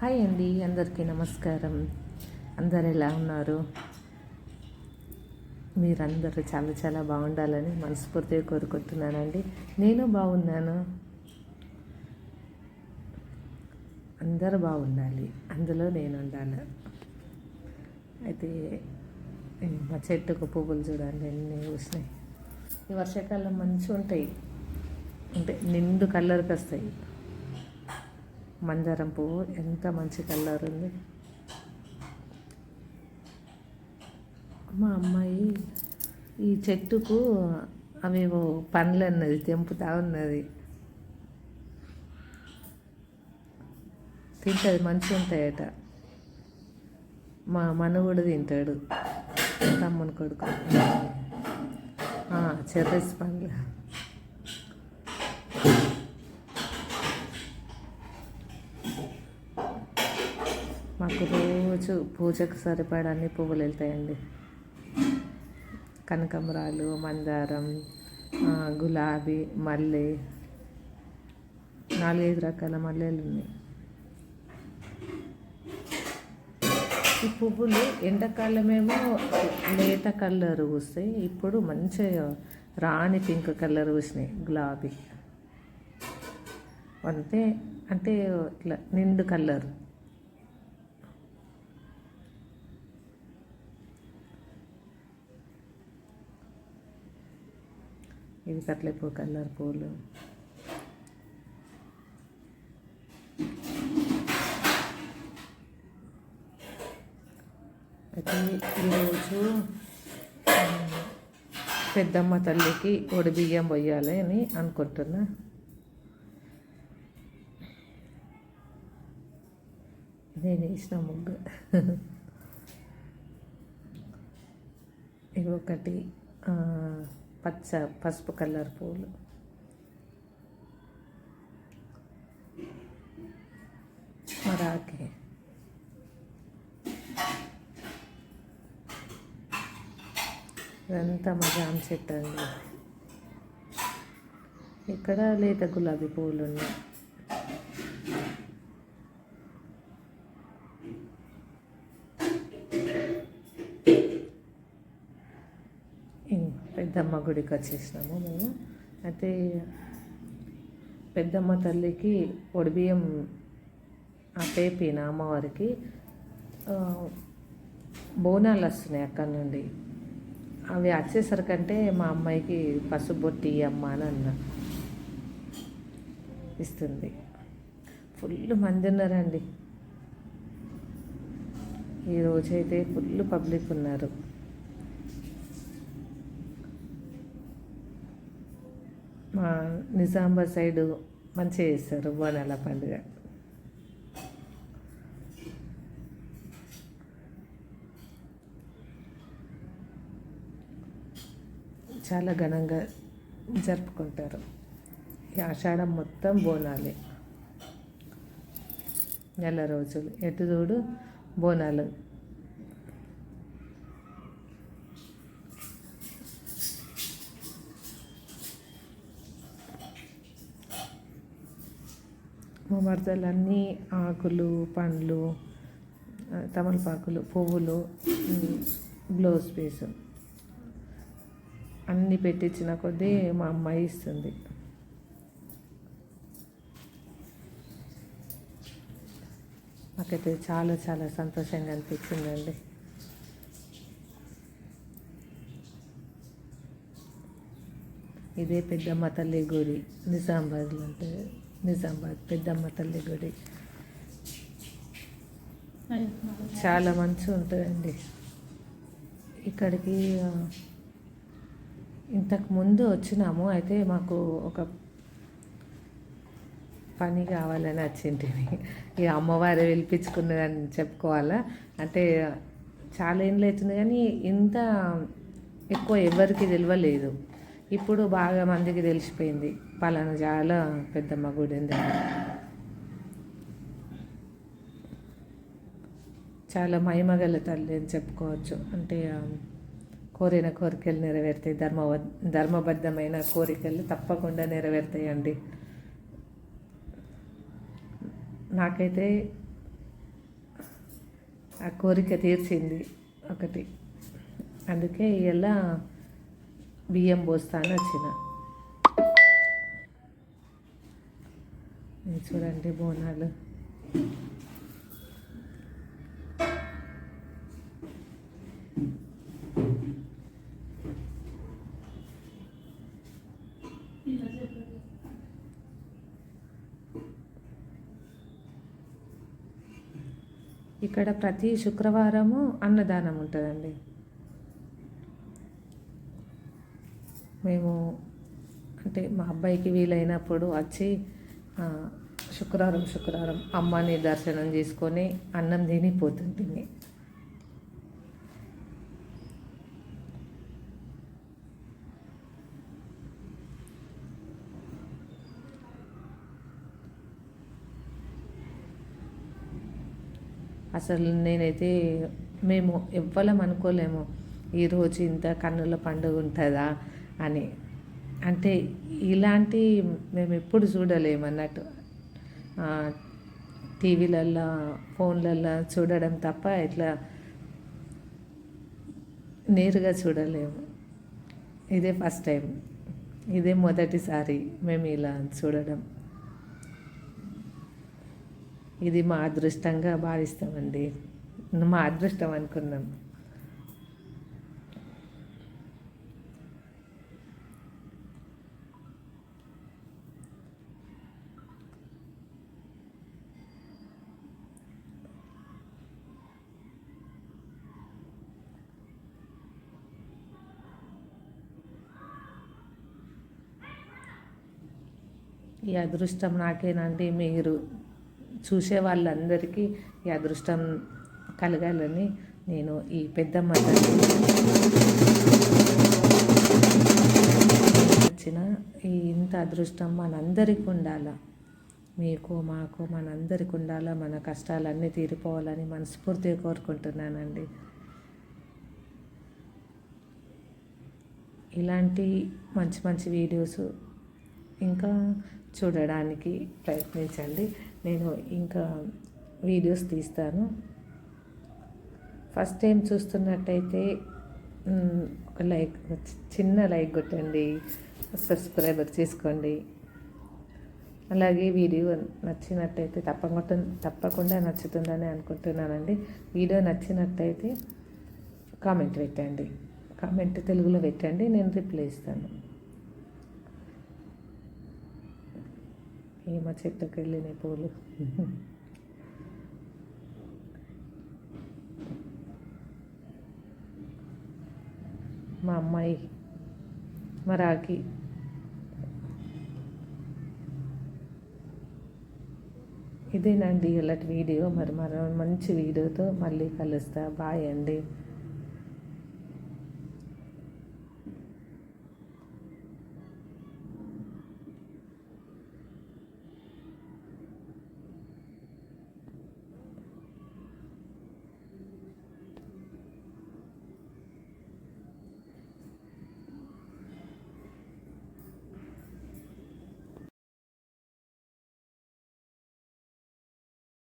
Hi అండి అందరికీ నమస్కారం. అందరు ఎలా ఉన్నారు? మీరందరూ చాలా చాలా బాగుండాలని మనస్ఫూర్తిగా కోరుకుంటున్నానండి. నేను బాగున్నాను. అందరూ బాగుండాలి. అందులో నేను ఉండాలి. అయితే మా చెట్టుకు పువ్వులు చూడండి ఎన్ని పూసినాయి. ఈ వర్షాకాలం మంచిగా ఉంటాయి. అంటే నిండు కలర్కి వస్తాయి. మందారం పువ్వు. ఎంత మంచి కలర్ ఉంది. మా అమ్మాయి ఈ చెట్టుకు అవేవో పండ్లు అన్నది తెంపుతా ఉన్నది. తింటుంది మంచిగా ఉంటాయట. మా మన కూడా తింటాడు. తమ్ముని కొడుకు. చెర్రీస్ పండ్లు మాకు రోజు పూజకు సరిపడా అన్ని పువ్వులు వెళ్తాయండి. కనకాంబరాలు మందారం గులాబీ మల్లె నాలుగైదు రకాల మల్లెలు ఉన్నాయి. ఈ పువ్వులు ఎండాకాలమేమో లేత కలర్ పూస్తాయి ఇప్పుడు మంచిగా రాణి పింక్ కలర్ పూసినాయి గులాబీ. అంతే అంటే ఇట్లా నిండు కలర్. ఇవి కట్లేపు కలర్ పూలు. అయితే ఈరోజు పెద్దమ్మ తల్లికి ఒడి బియ్యం పోయాలి అని అనుకుంటున్నా. నేను వేసిన ముగ్గు. ఇవి ఒకటి పచ్చ పసుపు కలర్ పూలు. మరాకే ఇదంతా మా జామ చెట్టు అండి. ఇక్కడ లేత గులాబీ పువ్వులు ఉన్నాయి. పెద్దమ్మ గుడికి వచ్చేసినాము మేము. అయితే పెద్దమ్మ తల్లికి పొడిబియ్యం ఆ అమ్మవారికి బోనాలు వస్తున్నాయి అక్కడి నుండి. అవి వచ్చేసరికంటే మా అమ్మాయికి పసుబొట్టి అమ్మ అని అన్న. ఇస్తుంది. ఫుల్ మంది ఉన్నారండి. ఈరోజైతే ఫుల్ పబ్లిక్ ఉన్నారు. మా నిజామాబాద్ సైడు మంచిగా చేస్తారు బోనాల పండుగ. చాలా ఘనంగా జరుపుకుంటారు. ఈ ఆషాఢం మొత్తం బోనాలే. నెల రోజులు. ఎటు చూడు బోనాలు మా మరదలన్నీ ఆకులు పండ్లు తమలపాకులు పువ్వులు బ్లౌజ్ పీసు అన్నీ పెట్టించిన కొద్దీ మా అమ్మాయి ఇస్తుంది. నాకైతే చాలా చాలా సంతోషంగా అనిపించిందండి. ఇదే పెద్దమ్మ తల్లి గుడి నిజామాబాద్లో అంటే నిజామాబాద్ పెద్దమ్మ తల్లి గుడి. చాలా మంచిగా ఉంటుందండి. ఇక్కడికి ఇంతకు ముందు వచ్చినాము అయితే మాకు ఒక పని కావాలని వచ్చింది. ఈ అమ్మవారు పిలిపించుకున్నదని చెప్పుకోవాలా? అంటే చాలా ఏళ్ళు అవుతుంది కానీ ఇంత ఎక్కువ ఎవరికి తెలియలేదు. ఇప్పుడు బాగా మందికి తెలిసిపోయింది. పలానా చాలా పెద్దమ్మ గుడి ఉంది చాలా మహిమగల తల్లి అని చెప్పుకోవచ్చు. అంటే కోరిన కోరికలు నెరవేరుతాయి. ధర్మ ధర్మబద్ధమైన కోరికలు తప్పకుండా నెరవేరుతాయండి. నాకైతే ఆ కోరిక తీర్చింది ఒకటి. అందుకే ఇలా బియ్యం పోస్తాను వచ్చిన. చూడండి బోనాలు. ఇక్కడ ప్రతి శుక్రవారము అన్నదానం ఉంటుందండి. మేము అంటే మా అబ్బాయికి వీలైనప్పుడు వచ్చి శుక్రవారం శుక్రవారం అమ్మని దర్శనం చేసుకొని అన్నం తిని పోతుంటుంది అసలు నేనైతే మేము ఎవ్వరం అనుకోలేము. ఈరోజు ఇంత కన్నుల పండుగ ఉంటుందా? అని. అంటే ఇలాంటి మేము ఎప్పుడు చూడలేము అన్నట్టు. టీవీలల్లో ఫోన్లల్లో చూడడం తప్ప ఇట్లా నేరుగా చూడలేము. ఇదే ఫస్ట్ టైం. ఇదే మొదటిసారి మేము ఇలా చూడడం. ఇది మా అదృష్టంగా భావిస్తామండి. మా అదృష్టం అనుకున్నాం. ఈ అదృష్టం నాకేనండి మీరు చూసే వాళ్ళందరికీ ఈ అదృష్టం కలగాలని నేను ఈ పెద్దమ్మ వచ్చిన ఈ ఇంత అదృష్టం మనందరికి ఉండాల? మీకు మాకు మనందరికి ఉండాలా? మన కష్టాలన్నీ తీరిపోవాలని మనస్ఫూర్తిగా కోరుకుంటున్నానండి. ఇలాంటి మంచి మంచి వీడియోస్ ఇంకా చూడడానికి ప్రయత్నించండి. నేను ఇంకా వీడియోస్ తీస్తాను. ఫస్ట్ టైం చూస్తున్నట్టయితే ఒక లైక్ చిన్న లైక్ కొట్టండి. సబ్స్క్రైబర్ చేసుకోండి. అలాగే వీడియో నచ్చినట్టయితే తప్పకుండా తప్పకుండా నచ్చుతుందని అనుకుంటున్నానండి. వీడియో నచ్చినట్టయితే కామెంట్ పెట్టండి. కామెంట్ తెలుగులో పెట్టండి నేను రిప్లై ఇస్తాను. ఏమో చెట్టుకి వెళ్ళినాయి పూలు. మా అమ్మాయి మా రాకి ఇదేనండి ఇలాంటి వీడియో. మరి మరో మంచి వీడియోతో మళ్ళీ కలుస్తా. బాయ్ అండి.